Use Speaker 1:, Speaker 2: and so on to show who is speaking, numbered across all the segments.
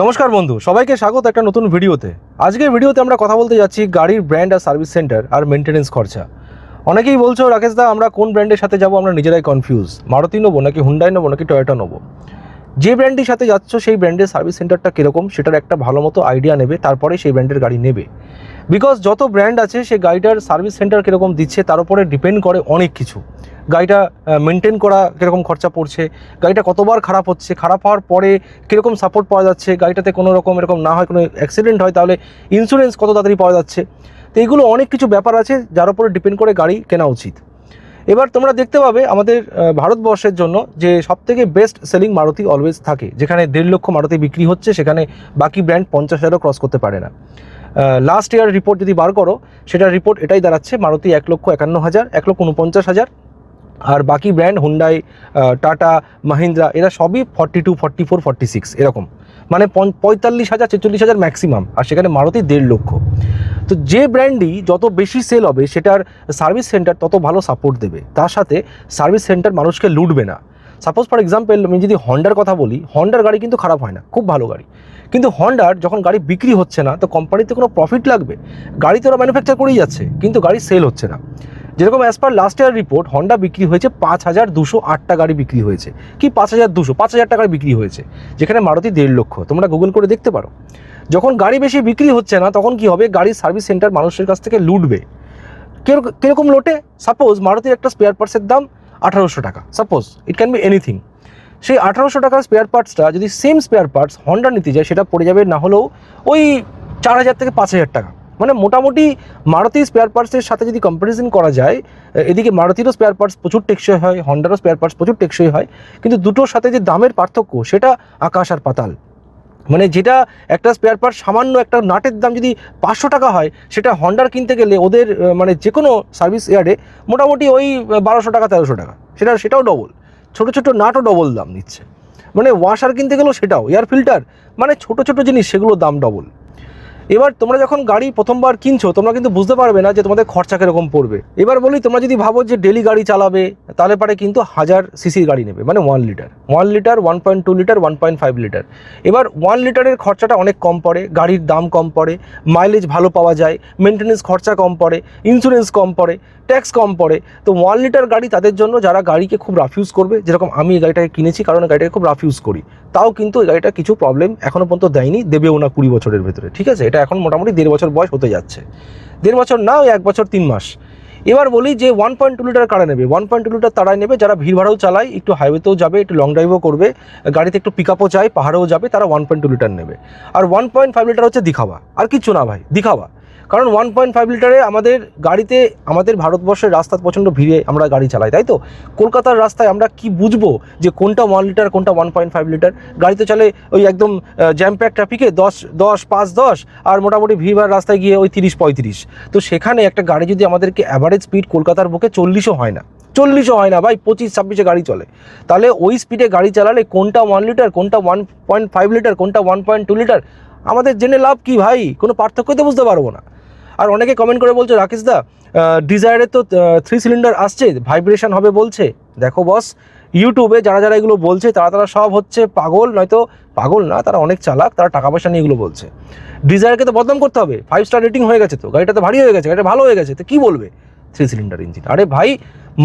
Speaker 1: নমস্কার বন্ধু, সবাইকে স্বাগত একটা নতুন ভিডিওতে। আজকের ভিডিওতে আমরা কথা বলতে যাচ্ছি গাড়ির ব্র্যান্ড আর সার্ভিস সেন্টার আর মেনটেনেন্স খরচা। অনেকেই বলছো, রাকেশ দা, আমরা কোন ব্র্যান্ডের সাথে যাব আমরা নিজেরাই কনফিউজ মারুতি নেব নাকি হুন্ডাই নেব নাকি টয়োটা নেব? যে ব্র্যান্ডের সাথে যাচ্ছ, সেই ব্র্যান্ডের সার্ভিস সেন্টারটা কীরকম, সেটার একটা ভালো মতো আইডিয়া নেবে, তারপরে সেই ব্র্যান্ডের গাড়ি নেবে। বিকজ যত ব্র্যান্ড আছে সেই গাড়িটার সার্ভিস সেন্টার কীরকম দিচ্ছে, তার উপরে ডিপেন্ড করে অনেক কিছু। গাড়িটা মেনটেন করা কীরকম খরচা পড়ছে, গাড়িটা কতবার খারাপ হচ্ছে, খারাপ হওয়ার পরে কীরকম সাপোর্ট পাওয়া যাচ্ছে, গাড়িটাতে কোনো রকম এরকম না হয়, কোনো অ্যাক্সিডেন্ট হয়, তাহলে ইন্স্যুরেন্স কত তাড়াতাড়ি পাওয়া যাচ্ছে। তো এইগুলো অনেক কিছু ব্যাপার আছে, যার উপরে ডিপেন্ড করে গাড়ি কেনা উচিত। এবার তোমরা দেখতে পাবে আমাদের ভারতবর্ষের জন্য যে সবথেকে বেস্ট সেলিং মারুতি অলওয়েজ থাকে, যেখানে দেড় লক্ষ মারুতি বিক্রি হচ্ছে, সেখানে বাকি ব্র্যান্ড পঞ্চাশ হাজারও ক্রস করতে পারে না। লাস্ট ইয়ার রিপোর্ট যদি বার করো, সেটার রিপোর্ট এটাই দাঁড়াচ্ছে, মারুতি এক লক্ষ একান্ন হাজার, এক লক্ষ উনপঞ্চাশ হাজার। আর বাকি ব্র্যান্ড হুন্ডাই টাটা মাহিন্দ্রা এরা সবই forty two forty four forty six এরকম। মানে পঁয়তাল্লিশ হাজার, ছেচল্লিশ হাজার ম্যাক্সিমাম আর সেখানে মারুতি দেড় লক্ষ। তো যে ব্র্যান্ডই যত বেশি সেল হবে, সেটার সার্ভিস সেন্টার তত ভালো সাপোর্ট দেবে। তার সাথে সার্ভিস সেন্টার মানুষকে লুটবে না। সাপোজ ফর এক্সাম্পল আমি যদি হন্ডার কথা বলি হন্ডার গাড়ি কিন্তু খারাপ হয় না, খুব ভালো গাড়ি। কিন্তু হন্ডার যখন গাড়ি বিক্রি হচ্ছে না, তো কোম্পানিতে কোনো প্রফিট লাগবে। গাড়ি তো ওরা ম্যানুফ্যাকচার করেই যাচ্ছে, কিন্তু গাড়ি সেল হচ্ছে না। যেরকম as per last year report Honda বিক্রি হয়েছে পাঁচ হাজার দুশো আটটা গাড়ি বিক্রি হয়েছে। কি পাঁচ হাজার দুশো? পাঁচ হাজার টাকার বিক্রি হয়েছে, যেখানে মারুতি দেড় লক্ষ। তোমরা গুগল করে দেখতে পারো। যখন গাড়ি বেশি বিক্রি হচ্ছে না, তখন কি হবে? গাড়ির সার্ভিস সেন্টার মানুষের কাছ থেকে লুটবে। কিরক- কীরকম লোটে? সাপোজ মারুতির একটা স্পেয়ার পার্টসের দাম আঠারোশো টাকা। Suppose it can be anything সেই আঠারোশো টাকার স্পেয়ার পার্টসটা যদি সেম স্পেয়ার পার্টস হন্ডা নিতে যায়, সেটা পড়ে যাবে না হলেও ওই চার হাজার থেকে পাঁচ হাজার টাকা। মানে মোটামুটি মারুতি স্পেয়ার পার্টসের সাথে যদি কম্পারিজন করা যায় এদিকে মারুতিরও স্পেয়ার পার্টস প্রচুর টেকসই হয় হন্ডারও স্পেয়ার পার্টস প্রচুর টেকসই হয়, কিন্তু দুটোর সাথে যে দামের পার্থক্য, সেটা আকাশ আর পাতাল। মানে যেটা একটা স্পেয়ার পার্ট সামান্য একটা নাটের দাম যদি পাঁচশো টাকা হয়, সেটা হন্ডার কিনতে গেলে ওদের মানে যে কোনো সার্ভিস ইয়ার্ডে মোটামুটি ওই বারোশো টাকা, তেরোশো টাকা। সেটা, সেটাও ডবল ছোটো ছোটো নাটও ডবল দাম নিচ্ছে। মানে ওয়াশার কিনতে গেলেও সেটাও। এয়ার ফিল্টার মানে ছোটো ছোটো জিনিস, সেগুলোর দাম ডবল এবার তোমরা যখন গাড়ি প্রথমবার কিনছো, তোমরা কিন্তু বুঝতে পারবে না যে তোমাদের খরচা কীরকম পড়বে। এবার বলি, তোমরা যদি ভাবো যে ডেলি গাড়ি চালাবে, তাহলে পারে কিন্তু হাজার সিসির গাড়ি নেবে মানে one litre one litre one point two litre one point five litre এবার ওয়ান লিটারের খরচাটা অনেক কম পড়ে, গাড়ির দাম কম পড়ে মাইলেজ ভালো পাওয়া যায় মেনটেনেন্স খরচা কম পড়ে ইন্স্যুরেন্স কম পড়ে। ট্যাক্স কম পড়ে, তো ওয়ান লিটার গাড়ি তাদের জন্য যারা গাড়িকে খুব রাফ ইউজ করবে, যেরকম আমি এই গাড়িটাকে কিনেছি কারণ গাড়িটাকে খুব রাফ ইউজ করি, তাও কিন্তু এই গাড়িটা কিছু প্রবলেম এখনও পর্যন্ত দেয়নি, দেবেও না কুড়ি বছরের ভেতরে, ঠিক আছে? এটা এখন মোটামুটি দেড় বছর বয়স হতে যাচ্ছে। দেড় বছর না, ওই এক বছর তিন মাস। এবার বলি যে ওয়ান পয়েন্ট টু লিটার কারা নেবে? ওয়ান পয়েন্ট টু লিটার তারাই নেবে, যারা ভিড়ভাড়াও চালায়, একটু হাইওয়েতেও যাবে, একটু লং ড্রাইভও করবে, গাড়িতে একটু পিক আপও চায়, পাহাড়েও যাবে, তারা ওয়ান পয়েন্ট টু লিটার নেবে। আর ওয়ান পয়েন্ট ফাইভ লিটার হচ্ছে দিখাওয়া। আর কিচ্ছু না ভাই, দিখাওয়া। কারণ ওয়ান পয়েন্ট ফাইভ লিটারে আমাদের গাড়িতে, আমাদের ভারতবর্ষের রাস্তা প্রচণ্ড ভিড়ে আমরা গাড়ি চালাই, তাই তো? কলকাতার রাস্তায় আমরা কি বুঝব যে কোনটা ওয়ান লিটার কোনটা ওয়ান পয়েন্ট ফাইভ লিটার গাড়িতে চলে ওই একদম জ্যাম প্যাক ট্রাফিকে দশ দশ, পাঁচ, দশ, আর মোটামুটি ভিড়ভাড় রাস্তায় গিয়ে ওই তিরিশ, পঁয়ত্রিশ। তো সেখানে একটা গাড়ি যদি আমাদেরকে অ্যাভারেজ স্পিড কলকাতার বুকে চল্লিশও হয় না, চল্লিশও হয় না, ভাই, পঁচিশ, ছাব্বিশে গাড়ি চলে। তাহলে ওই স্পিডে গাড়ি চালালে কোনটা ওয়ান লিটার কোনটা ওয়ান পয়েন্ট ফাইভ লিটার কোনটা ওয়ান পয়েন্ট টু লিটার আমাদের জেনে লাভ কি, ভাই? কোনো পার্থক্যই তো বুঝতে পারব না। আর অনেকে কমেন্ট করে বলছে, রাকেশ দা ডিজায়ারে তো থ্রি সিলিন্ডার আসছে ভাইব্রেশন হবে বলছে। দেখো বস ইউটিউবে যারা যারা এগুলো বলছে, তারা তারা সব হচ্ছে পাগল, নয়তো পাগল না, তারা অনেক চালাক, তারা টাকা পয়সা নিয়ে এগুলো বলছে। ডিজায়ারকে তো বদনাম করতে হবে ফাইভ স্টার রেটিং হয়ে গেছে তো, গাড়িটা তো ভারী হয়ে গেছে, গাড়িটা ভালো হয়ে গেছে, তো কী বলবে থ্রি সিলিন্ডার ইঞ্জিন আরে ভাই,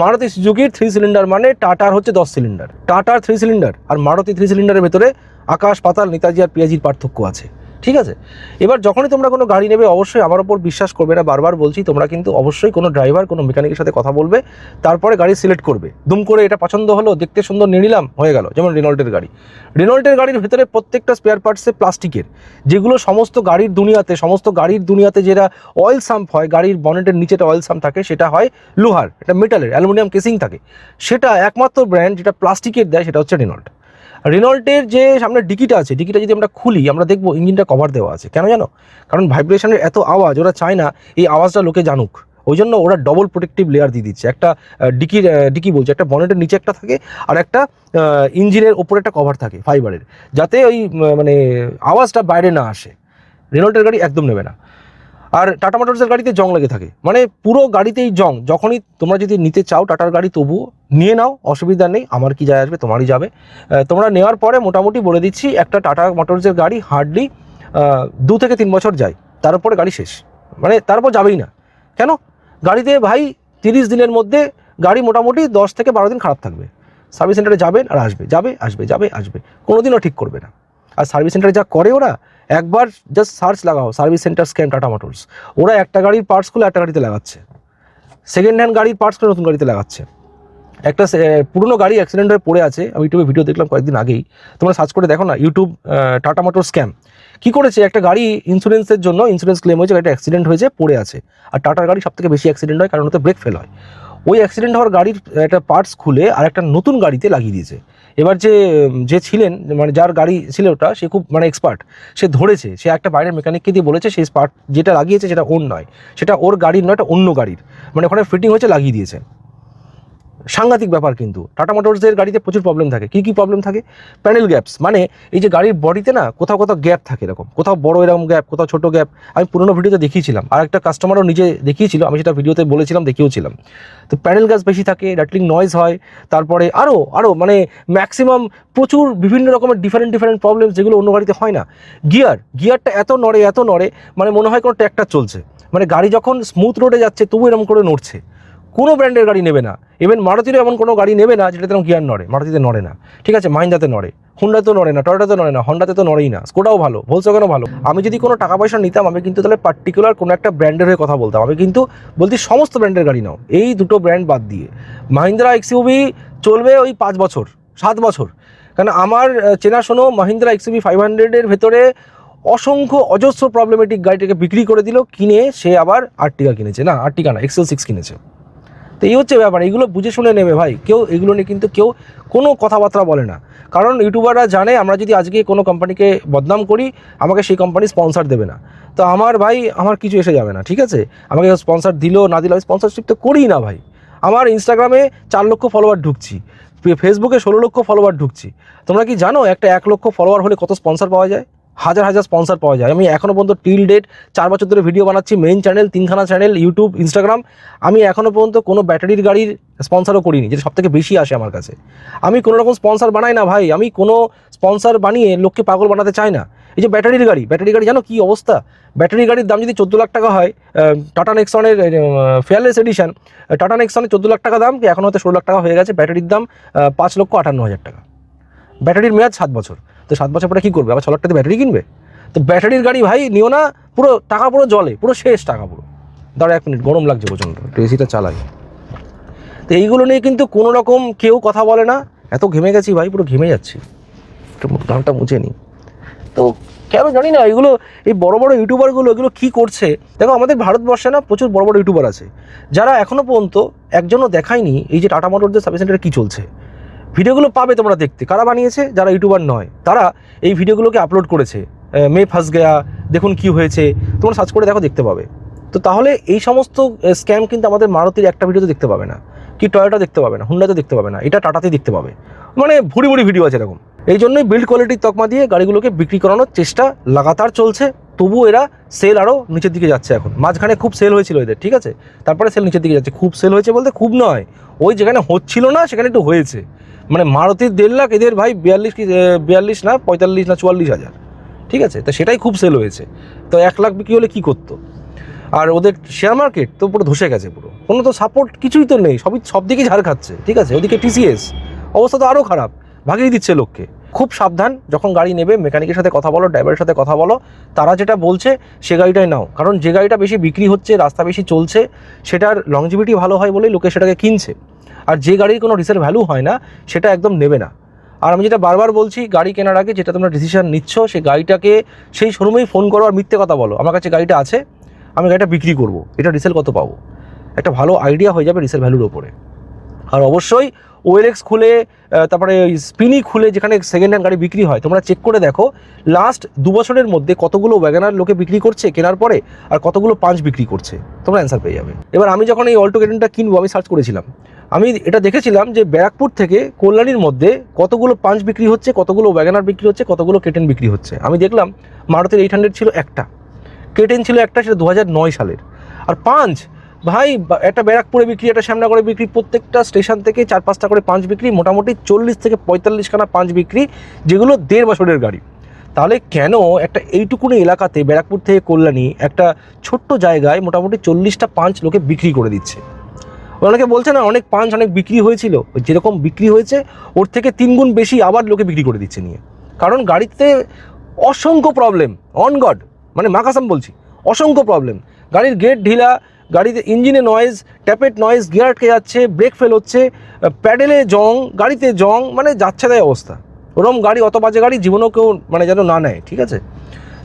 Speaker 1: মারুতি সুজুকির থ্রি সিলিন্ডার মানে টাটার হচ্ছে দশ সিলিন্ডার টাটার থ্রি সিলিন্ডার আর মারুতি থ্রি সিলিন্ডারের ভেতরে আকাশ, পাতাল, নেতাজি আর পিয়াজির পার্থক্য আছে। ঠিক আছে? এবার যখনই তোমরা কোনো গাড়ি নেবে, অবশ্যই আমার ওপর বিশ্বাস করবে না। বারবার বলছি, তোমরা কিন্তু অবশ্যই কোনো ড্রাইভার, কোনো মেকানিকের সাথে কথা বলবে, তারপরে গাড়ি সিলেক্ট করবে। দুম করে এটা পছন্দ হলো, দেখতে সুন্দর নিয়ে নিলাম, হয়ে গেল। যেমন রেনল্টের গাড়ি। রেনল্টের গাড়ির ভেতরে প্রত্যেকটা স্পেয়ার পার্টসে প্লাস্টিকের। যেগুলো সমস্ত গাড়ির দুনিয়াতে, সমস্ত গাড়ির দুনিয়াতে যেটা অয়েল সাম্প হয়, গাড়ির বনেটের নিচেটা অয়েল সাম্প থাকে, সেটা হয় লোহার, এটা মেটালের অ্যালুমিনিয়াম কেসিং থাকে। সেটা একমাত্র ব্র্যান্ড যেটা প্লাস্টিকের দেয়, সেটা হচ্ছে রেনল্ট। রেনল্টের যে সামনে ডিকিটা আছে, ডিকিটা যদি আমরা খুলি, আমরা দেখব ইঞ্জিনটা কভার দেওয়া আছে। কেন জানো? কারণ ভাইব্রেশনের এত আওয়াজ, ওরা চায় না এই আওয়াজটা লোকে জানুক। ওই জন্য ওরা ডবল প্রোটেক্টিভ লেয়ার দিয়ে দিচ্ছে। একটা ডিকি ডিকি বলছে, একটা বনেটের নিচে একটা থাকে, আর একটা ইঞ্জিনের ওপরে একটা কভার থাকে ফাইবারের যাতে ওই মানে আওয়াজটা বাইরে না আসে। রেনল্টের গাড়ি একদম নেবে না। আর টাটা মোটরসের গাড়িতে জং লেগে থাকে। মানে পুরো গাড়িতেই জং। যখনই তোমরা যদি নিতে চাও টাটার গাড়ি, তবুও নিয়ে নাও, অসুবিধা নেই। আমার কি যায় আসবে, তোমারই যাবে। তোমরা নেওয়ার পরে মোটামুটি বলে দিচ্ছি, একটা টাটা মোটরসের গাড়ি হার্ডলি দু থেকে তিন বছর যায়। তার তারপরে গাড়ি শেষ। মানে তারপর যাবেই না। কেন? গাড়িতে ভাই তিরিশ দিনের মধ্যে গাড়ি মোটামুটি দশ থেকে বারো দিন খারাপ থাকবে। সার্ভিস সেন্টারে যাবেন আর আসবে। যাবে আসবে যাবে, আসবে। কোনোদিনও ঠিক করবে না। সার্ভিস সেন্টারে যা করে ওরা, একবার জাস্ট সার্চ লাগাও service centre scam Tata motors ওরা একটা গাড়ির পার্টসগুলো একটা গাড়িতে লাগাচ্ছে। সেকেন্ড হ্যান্ড গাড়ির পার্টসগুলো নতুন গাড়িতে লাগাচ্ছে। একটা পুরনো গাড়ি অ্যাক্সিডেন্ট হয়ে পড়ে আছে, আমি ইউটিউবে ভিডিও দেখলাম কয়েকদিন আগেই। তোমরা সার্চ করে দেখো না, ইউটিউব টাটা মোটর স্ক্যাম কী করেছে? একটা গাড়ি ইন্স্যুরেন্সের জন্য ইন্স্যুরেন্স ক্লেম হয়েছে, গাড়িটা অ্যাক্সিডেন্ট হয়েছে পড়ে আছে। আর টাটার গাড়ি সব থেকে বেশি অ্যাক্সিডেন্ট হয়, কারণ ওতে ব্রেক ফেল হয়। ওই অ্যাক্সিডেন্ট হওয়ার গাড়ির একটা পার্টস খুলে আর একটা নতুন গাড়িতে লাগিয়ে দিয়েছে। এবার যে যে ছিলেন মানে যার গাড়ি ছিল ওটা, সে খুব মানে এক্সপার্ট সে ধরেছে, সে একটা বাইরের মেকানিককে দিয়ে বলেছে সেই স্পার্ট যেটা লাগিয়েছে সেটা ওর নয়। সেটা ওর গাড়ির নয়, এটা অন্য গাড়ির। মানে ওখানে ফিটিং হয়েছে, লাগিয়ে দিয়েছে। সাংঘাতিক ব্যাপার কিন্তু। টাটা মোটরসের গাড়িতে প্রচুর প্রবলেম থাকে। কী কী প্রবলেম থাকে? প্যানেল গ্যাপস মানে এই যে গাড়ির বডিতে না কোথাও কোথাও গ্যাপ থাকে এরকম। কোথাও বড় এরকম গ্যাপ কোথাও ছোট গ্যাপ আমি পুরোনো ভিডিওতে দেখিয়েছিলাম। আর একটা কাস্টমারও নিজে দেখিয়েছিল, আমি সেটা ভিডিওতে বলেছিলাম, দেখিয়েওছিলাম। তো প্যানেল গ্যাস বেশি থাকে রাটলিং নয়েজ হয়। তারপরে আরও আরও মানে ম্যাক্সিমাম প্রচুর বিভিন্ন রকমের ডিফারেন্ট ডিফারেন্ট প্রবলেম যেগুলো অন্য গাড়িতে হয় না। গিয়ার গিয়ারটা এত নড়ে এত নড়ে মানে মনে হয় কোনো ট্র্যাক্টর চলছে। মানে গাড়ি যখন স্মুথ রোডে যাচ্ছে, তবু এরকম করে নড়ছে। কোনো ব্র্যান্ডের গাড়ি নেবে না। ইভেন মারুতিরও এমন কোনো গাড়ি নেবে না যেটাতে তেমন গিয়ার নড়ে মারুতিতে নড়ে না। ঠিক আছে মাহিন্দাতে নড়ে হুন্ডাতে নড়ে না টয়োটাতে নড়ে না হন্ডাতে তো নড়েই না স্কোডাও ভালো ভোলসওয়াগনও ভালো। আমি যদি কোনো টাকা পয়সা নিতাম আমি কিন্তু তাহলে পার্টিকুলার কোনো একটা ব্র্যান্ডের হয়ে কথা বলতাম। আমি কিন্তু বলছি সমস্ত ব্র্যান্ডের গাড়ি নাও এই দুটো ব্র্যান্ড বাদ দিয়ে। মাহিন্দ্রা এক্সইউভি চলবে ওই পাঁচ বছর সাত বছর। কারণ আমার আহ, চেনাশোনো মাহিন্দ্রা এক্সইউভি ফাইভ হান্ড্রেডের ভেতরে অসংখ্য অজস্র প্রবলেমেটিক গাড়িটাকে বিক্রি করে দিল কিনে সে আবার আর্টিকা কিনেছে। না আর্টিকা না এক্সেল সিক্স কিনেছে। তো এই হচ্ছে ব্যাপার, এগুলো বুঝে শুনে নেবে ভাই। কেউ এগুলো নিয়ে কিন্তু কেউ কোনো কথাবার্তা বলে না। কারণ ইউটিউবাররা জানে, আমরা যদি আজকে কোনো কোম্পানিকে বদনাম করি, আমাকে সেই কোম্পানি স্পন্সার দেবে না। তো আমার ভাই, আমার কিছু এসে যাবে না, ঠিক আছে? আমাকে স্পন্সার দিল, না দিল, আমি স্পন্সারশিপ তো করিই না ভাই। আমার ইনস্টাগ্রামে চার লক্ষ ফলোয়ার ঢুকছি ফেসবুকে ষোলো লক্ষ ফলোয়ার ঢুকছি। তোমরা কি জানো, একটা এক লক্ষ ফলোয়ার হলে কত স্পন্সার পাওয়া যায়? হাজার হাজার স্পন্সার পাওয়া যায়। আমি এখনও পর্যন্ত টিল ডেট চার বছর ধরে ভিডিও বানাচ্ছি মেইন চ্যানেল তিনখানা চ্যানেল ইউটিউব ইনস্টাগ্রাম আমি এখনও পর্যন্ত কোনো ব্যাটারির গাড়ির স্পন্সারও করিনি, যেটা সব থেকে বেশি আসে আমার কাছে। আমি কোনো রকম স্পন্সার বানাই না ভাই, আমি কোনো স্পন্সার বানিয়ে লোককে পাগল বানাতে চাই না। এই যে ব্যাটারির গাড়ি ব্যাটারি গাড়ি জানো কী অবস্থা? ব্যাটারি গাড়ির দাম যদি চোদ্দ লাখ টাকা হয় টাটা নেক্সনের ফেয়ারলেস এডিশন টাটা নেক্সনের চোদ্দ লাখ টাকা দাম কি এখন হয়তো ষোলো লাখ টাকা হয়ে গেছে ব্যাটারির দাম পাঁচ লক্ষ আটান্ন হাজার টাকা। ব্যাটারির মেয়াদ সাত বছর। তো সাত বছর পরে কী করবে? আবার ছ লাখ টাকা ব্যাটারি কিনবে? তো ব্যাটারির গাড়ি ভাই নিও না পুরো টাকা পুরো জলে পুরো শেষ টাকা পুরো। দাঁড়া এক মিনিট গরম লাগছে প্রচণ্ড। একটু এসিটা চালাই। তো এইগুলো নিয়ে কিন্তু কোনো রকম কেউ কথা বলে না। এত ঘেমে গেছি ভাই পুরো ঘেমে যাচ্ছি। একটু গানটা মুছে নিই তো কেন জানি না এগুলো এই বড় বড় ইউটিউবারগুলো এগুলো কী করছে? দেখো আমাদের ভারতবর্ষে না প্রচুর বড় বড় ইউটিউবার আছে। যারা এখনও পর্যন্ত একজনও দেখায়নি এই যে টাটা মোটরদের সার্ভিস সেন্টারে কী চলছে? ভিডিওগুলো পাবে তোমরা দেখতে। কারা বানিয়েছে? যারা ইউটিউবার নয়। তারা এই ভিডিওগুলোকে আপলোড করেছে। মে ফাঁস গেয়া, দেখুন কি হয়েছে। তোমরা সার্চ করে দেখো, দেখতে পাবে। তো তাহলে এই সমস্ত স্ক্যাম কিন্তু আমাদের মারুতির একটা ভিডিওতে দেখতে পাবে না। কি টয়োটা দেখতে পাবে না হুন্ডাতে দেখতে পাবে না। এটা টাটাতে দেখতে পাবে। মানে ভুড়ি ভুড়ি ভিডিও আছে এরকম। এই জন্যই বিল্ড কোয়ালিটির তকমা দিয়ে গাড়িগুলোকে বিক্রি করানোর চেষ্টা লাগাতার চলছে। তবু এরা সেল আরও নিচের দিকে যাচ্ছে এখন। মাঝখানে খুব সেল হয়েছিল এদের, ঠিক আছে? তারপরে সেল নিচের দিকে যাচ্ছে। খুব সেল হয়েছে বলতে খুব নয়। ওই যেখানে হচ্ছিল না, সেখানে একটু হয়েছে। মানে মারুতির দেড় লাখ, এদের ভাই বিয়াল্লিশ কি বিয়াল্লিশ না, পঁয়তাল্লিশ না চুয়াল্লিশ হাজার। ঠিক আছে? তো সেটাই খুব সেল হয়েছে। তো এক লাখ বিক্রি হলে কী করতো? আর ওদের শেয়ার মার্কেট তো পুরো ধসে গেছে পুরো। কোনো তো সাপোর্ট কিছুই তো নেই। সবই, সব দিকেই ঝাড় খাচ্ছে। ঠিক আছে? ওদিকে টিসিএস অবস্থা তো আরও খারাপ। ভাগিয়ে দিচ্ছে লোককে। খুব সাবধান। যখন গাড়ি নেবে মেকানিকের সাথে কথা বলো ড্রাইভারের সাথে কথা বলো, তারা যেটা বলছে, সে গাড়িটাই নাও। কারণ যে গাড়িটা বেশি বিক্রি হচ্ছে, রাস্তা বেশি চলছে, সেটার লংজিভিটি ভালো হয় বলেই লোকে সেটাকে কিনছে। আর যে গাড়ির কোনো রিসেল ভ্যালু হয় না, সেটা একদম নেবে না। আর আমি যেটা বারবার বলছি, গাড়ি কেনার আগে যেটা তোমরা ডিসিশন নিচ্ছ, সেই গাড়িটাকে সেই শোরুমেই ফোন করো আর মিথ্যে কথা বলো। আমার কাছে গাড়িটা আছে, আমি গাড়িটা বিক্রি করব। এটা রিসেল কত পাবো? একটা ভালো আইডিয়া হয়ে যাবে রিসেল ভ্যালুর ওপরে। আর অবশ্যই ওয়েলএক্স খুলে তারপরে স্পিনি খুলে যেখানে সেকেন্ড হ্যান্ড গাড়ি বিক্রি হয়, তোমরা চেক করে দেখো। লাস্ট দু বছরের মধ্যে কতগুলো ওয়াগানার লোকে বিক্রি করছে, কেনার পরে, আর কতগুলো পাঁচ বিক্রি করছে, তোমরা অ্যান্সার পেয়ে যাবে। এবার আমি যখন এই অল্টো কেটেনটা কিনবো, আমি সার্চ করেছিলাম। আমি এটা দেখেছিলাম যে ব্যারাকপুর থেকে কল্যাণীর মধ্যে কতগুলো পাঁচ বিক্রি হচ্ছে, কতগুলো ওয়াগানার বিক্রি হচ্ছে, কতগুলো কেটেন বিক্রি হচ্ছে। আমি দেখলাম, মারুতির এইট হান্ড্রেড ছিল একটা। কেটেন ছিল একটা, সেটা দু সালের। আর পাঁচ ভাই একটা ব্যারাকপুরে বিক্রি, একটা শ্যামনগরে বিক্রি, প্রত্যেকটা স্টেশন থেকে চার পাঁচটা করে পাঁচ বিক্রি, মোটামুটি চল্লিশ থেকে পঁয়তাল্লিশখানা পাঁচ বিক্রি, যেগুলো দেড় বছরের গাড়ি। তাহলে কেন একটা এইটুকুনি এলাকাতে ব্যারাকপুর থেকে কল্যাণী একটা ছোট্ট জায়গায় মোটামুটি চল্লিশটা পাঁচ লোকে বিক্রি করে দিচ্ছে? অনেকে বলছে না, অনেক পাঁচ, অনেক বিক্রি হয়েছিল। যেরকম বিক্রি হয়েছে, ওর থেকে তিনগুণ বেশি আবার লোকে বিক্রি করে দিচ্ছে নিয়ে। কারণ গাড়িতে অসংখ্য প্রবলেম অন গড মানে মাকাসাম বলছি, অসংখ্য প্রবলেম গাড়ির গেট ঢিলা গাড়িতে ইঞ্জিনে নয়েজ ট্যাপেট নয়েজ গিয়ার আটকে যাচ্ছে ব্রেক ফেল হচ্ছে প্যাডেলে জং, গাড়িতে জং মানে যাচ্ছে তাই অবস্থা। ওরম গাড়ি, অত বাজে গাড়ি জীবনেও কেউ মানে যেন না নেয়, ঠিক আছে?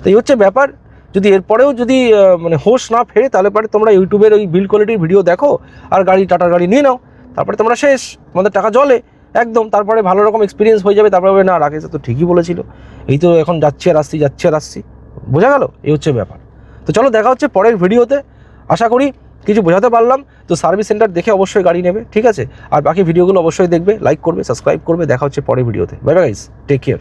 Speaker 1: তো এই হচ্ছে ব্যাপার। যদি এরপরেও যদি মানে হোশ না ফেরে, তাহলে পরে তোমরা ইউটিউবের ওই বিল কোয়ালিটির ভিডিও দেখো, আর গাড়ি, টাটার গাড়ি নিয়ে নাও। তারপরে তোমরা শেষ, তোমাদের টাকা জলে, একদম। তারপরে ভালো রকম এক্সপিরিয়েন্স হয়ে যাবে, তারপরে না, রাকেশ তো ঠিকই বলেছিল। এই তো এখন যাচ্ছি আর আসছি, যাচ্ছি আর আসছি। বোঝা গেল? এই হচ্ছে ব্যাপার। তো চলো, দেখা হচ্ছে পরের ভিডিওতে আশা করি কিছু বোঝাতে পারলাম। তো সার্ভিস সেন্টার দেখে অবশ্যই গাড়ি নেবে, ঠিক আছে? আর বাকি ভিডিওগুলো অবশ্যই দেখবে লাইক করবে সাবস্ক্রাইব করবে। দেখা হচ্ছে পরে ভিডিওতে bye bye guys take care